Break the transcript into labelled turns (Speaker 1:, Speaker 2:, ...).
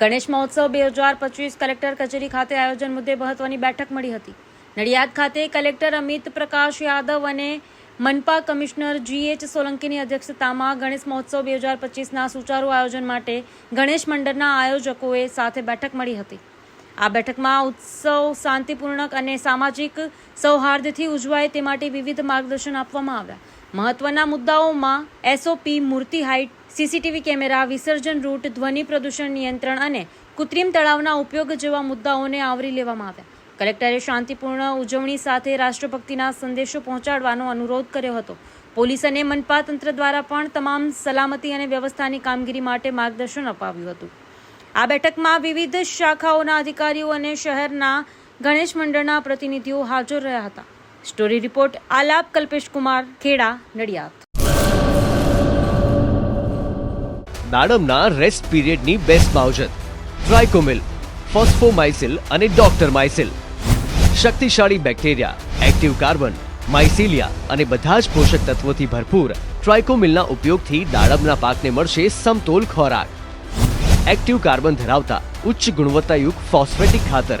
Speaker 1: ગણેશ મહોત્સવ બે હજાર પચીસ કલેક્ટર કચેરી ખાતે આયોજન મુદ્દે મહત્વની બેઠક મળી હતી. નડિયાદ ખાતે કલેક્ટર અમિત પ્રકાશ યાદવ અને મનપા કમિશનર જીએચ સોલંકીની અધ્યક્ષતામાં ગણેશ મહોત્સવ બે હજાર પચીસના સુચારુ આયોજન માટે ગણેશ મંડળના આયોજકોએ સાથે બેઠક મળી હતી. આ બેઠકમાં ઉત્સવ શાંતિપૂર્ણક અને સામાજિક સૌહાર્દથી ઉજવાય તે માટે વિવિધ માર્ગદર્શન આપવામાં આવ્યા. મહત્વના મુદ્દાઓમાં એસઓપી મૂર્તિ હાઇટ સીસીટીવી કેમેરા, વિસર્જન રૂટ, ધ્વનિ પ્રદૂષણ નિયંત્રણ અને કૃત્રિમ તળાવના ઉપયોગ જેવા મુદ્દાઓને આવરી લેવામાં આવ્યા. કલેક્ટરે શાંતિપૂર્ણ ઉજવણી સાથે રાષ્ટ્રભક્તિના સંદેશો પહોંચાડવાનો અનુરોધ કર્યો હતો. પોલીસ અને મનપા તંત્ર દ્વારા પણ તમામ સલામતી અને વ્યવસ્થાની કામગીરી માટે માર્ગદર્શન અપાવ્યું હતું. આ બેઠકમાં વિવિધ શાખાઓના અધિકારીઓ અને શહેરના ગણેશ મંડળના પ્રતિનિધિઓ હાજર રહ્યા હતા. Story report Alap, Kalpesh Kumar, Kheda, Nadiad.
Speaker 2: દાડમના rest પીરિયડની બેસ્ટ માવજત ટ્રાયકોમિલ ફોસ્ફોમાઇસિલ અને ડોક્ટર માઇસિલ શક્તિશાળી બેક્ટેરિયા એક્ટિવ કાર્બન માઇસિલિયા અને બધા જ પોષક તત્વોથી ભરપૂર ટ્રાયકોમિલના ઉપયોગથી દાડમના પાકને મળશે સમતોલ ખોરાક. એક્ટિવ કાર્બન ધરાવતા ઉચ્ચ ગુણવત્તાયુક્ત ફોસ્ફેટિક ખાતર.